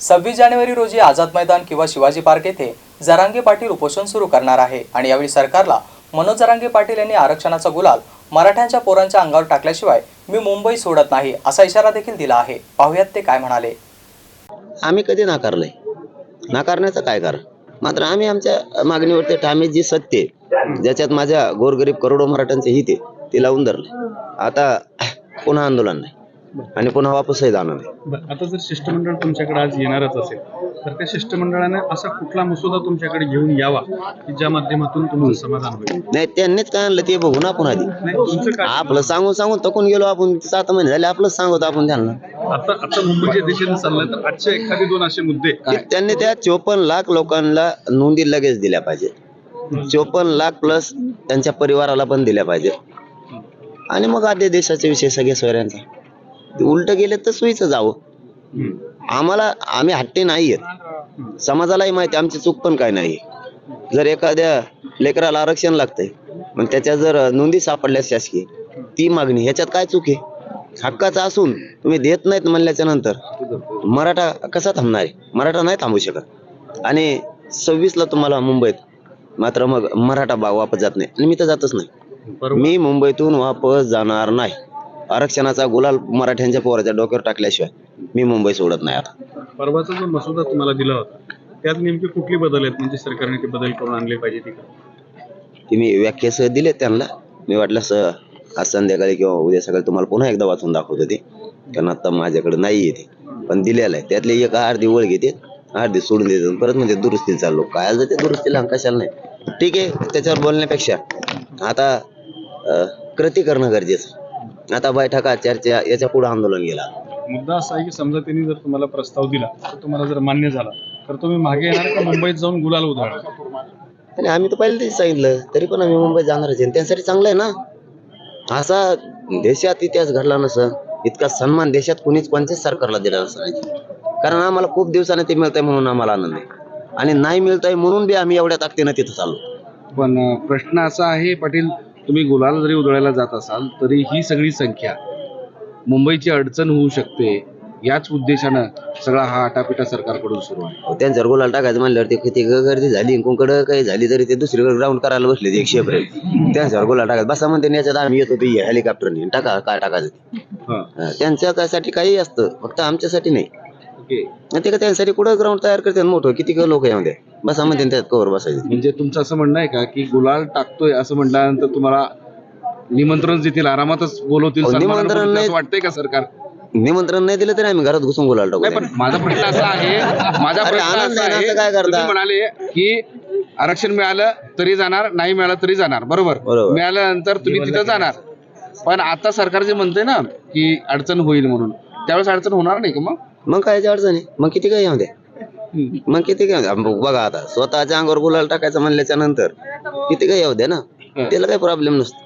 सव्वीस जानेवारी रोजी आझाद मैदान किंवा शिवाजी पार्क येथे जरांगे पाटील उपोषण सुरू करणार आहे आणि यावेळी सरकारला मनोज जरांगे पाटील यांनी आरक्षणाचा गुलाल मराठ्यांच्या पोरांच्या अंगावर टाकल्याशिवाय मी मुंबई सोडत नाही असा इशारा देखील दिला आहे. पाहुयात ते काय म्हणाले. आम्ही कधी नाकारले नाकारण्याचं काय कारण? मात्र आम्ही आमच्या मागणीवरती ठामे जी सत्य आहे, ज्याच्यात माझ्या गोरगरीब करोडो मराठ्यांचे हित आहे ते लावून धरले आता पुन्हा आंदोलन नाही. आणि पुन्हा वापसही जाणार बरं, आता जर शिष्टमंडळ तुमच्याकडे आज येणारच असेल तर त्या शिष्टमंडळाने असा कुठला मसुदा तुमच्याकडे घेऊन यावा की ज्या माध्यमातून तुमचं समाधान होईल? नाही त्यांनीच काय आणलं ते बघू ना आपण आधी. नाही तुमचं काय? आपलं सांगून सांगून तकून गेलो आपण सात महिने झाले आपलंच सांगतो आपण त्यांना. आता आता मुंबईच्या दिशेने चाललंय तर आजच्या एखादी दोन असे मुद्दे. की त्यांनी त्या चोपन्न लाख लोकांना नोंदी लगेच दिल्या पाहिजे चोपन्न लाख प्लस त्यांच्या परिवाराला पण दिल्या पाहिजे आणि मग आधी देशाचे विषय सगळे सोयऱ्यांचा. उलट गेले तर सोयीचं जावं. आम्हाला आम्ही हट्टे नाही आहेत समाजालाही माहिती आमची चूक पण काय नाही. जर एखाद्या लेकराला आरक्षण लागतंय पण त्याच्या जर नोंदी सापडल्या शासकीय ती मागणी ह्याच्यात काय चूक आहे? हक्काचा असून तुम्ही देत नाहीत म्हणल्याच्या नंतर मराठा कसा थांबणार आहे? मराठा नाही थांबू शकत. आणि सव्वीसला तुम्हाला मुंबईत मात्र मग मराठा बा वापस जात नाही. आणि मी तर जातच नाही. मी मुंबईतून वापस जाणार नाही. आरक्षणाचा गुलाल मराठ्यांच्या पोराच्या डोक्यावर टाकल्याशिवाय मी मुंबई सोडत नाही आता. परवाचा जो मसुदा तुम्हाला दिला होता त्यात नेमके कुठले बदल आहेत? म्हणजे सरकारने ते बदल करून आणले पाहिजे तिकडे ते मी व्याख्यासह दिले त्यांना. मी वाटलं सर आज संध्याकाळी किंवा उद्या सकाळी तुम्हाला पुन्हा एकदा वाचून दाखवतो ते. कारण आता माझ्याकडे नाही येते पण दिलेलं आहे. त्यातले एक अर्धी ओळ घेते अर्धी सोडून देते परत म्हणजे दुरुस्तीला चाललो काय आलं ते दुरुस्तीला कशाला नाही. ठीक आहे त्याच्यावर बोलण्यापेक्षा. आता कृती करणं गरजेचं आता बैठका चर्चा याच्यापुढे आंदोलन गेला. मुद्दा असा आहे की समजा त्यांनी जर तुम्हाला प्रस्ताव दिला तर तुम्हाला जर मान्य झाला तर तुम्ही मागे येणार का मुंबईत जाऊन गुलाल उधळणार? आणि आम्ही तर पहिले तेच सांगितलं तरी पण आम्ही मुंबईत जाणारच आहे. त्यांसाठी चांगलं आहे ना? असा देशात इतिहास घडला नसं इतका सन्मान देशात कुणीच कोणत्याच सरकारला दिला नसं कारण आम्हाला खूप दिवसाने ते मिळतंय म्हणून आम्हाला आनंद आहे. आणि नाही मिळतंय म्हणून बी आम्ही एवढ्या ताकदीनं तिथं चाललो. पण प्रश्न असा आहे पाटील तुम्ही गुलाल जरी उधळायला जात असाल तरी ही सगळी संख्या मुंबईची अडचण होऊ शकते याच उद्देशानं सगळा हा आटापिटा सरकारकडून सुरू आहे. त्यांच्यावर गुलाल टाकायचं म्हणल्यावर ते किती गर्दी झाली कोणकडं काही झाली तरी ते दुसरीकडे ग्राउंड करायला बसले एकशे एप्रिल त्यांच्यावर गुलाल टाकायचं. बसा म्हणते याच्यात आम्ही येतो ते हेलिकॉप्टरने. टाका काय टाकायचं ते. त्यांच्या त्यासाठी काही असतं फक्त आमच्यासाठी नाही. आणि ते का त्यांसाठी कुठं ग्राउंड तयार करतात मोठं? किती लोक यामध्ये बसा म्हणते त्यात कवर बसायचे. म्हणजे तुमचं असं म्हणणं आहे का की गुलाल टाकतोय असं म्हटल्यानंतर तुम्हाला निमंत्रण देतील आरामातच बोलवतील निमंत्रण नाही. वाटतंय का सरकार? निमंत्रण नाही दिलं तरी आम्ही घरात घुसून गुलाल टाकू पण माझा प्रश्न असा आहे माझा प्रश्न आहे काय करता? तुम्ही म्हणाले की आरक्षण मिळालं तरी जाणार नाही मिळालं तरी जाणार बरोबर? बरोबर. मिळाल्यानंतर तुम्ही तिथं जाणार. पण आता सरकार जे म्हणते ना की अडचण होईल म्हणून त्यावेळेस अडचण होणार नाही का मग? मग काय अडचणी मग किती काय येऊ द्या मग किती काय? बघा आता स्वतःच्या अंगावर गुलाल टाकायचं म्हणल्याच्या नंतर किती काय येऊ द्या ना? त्याला काही प्रॉब्लेम नसतो.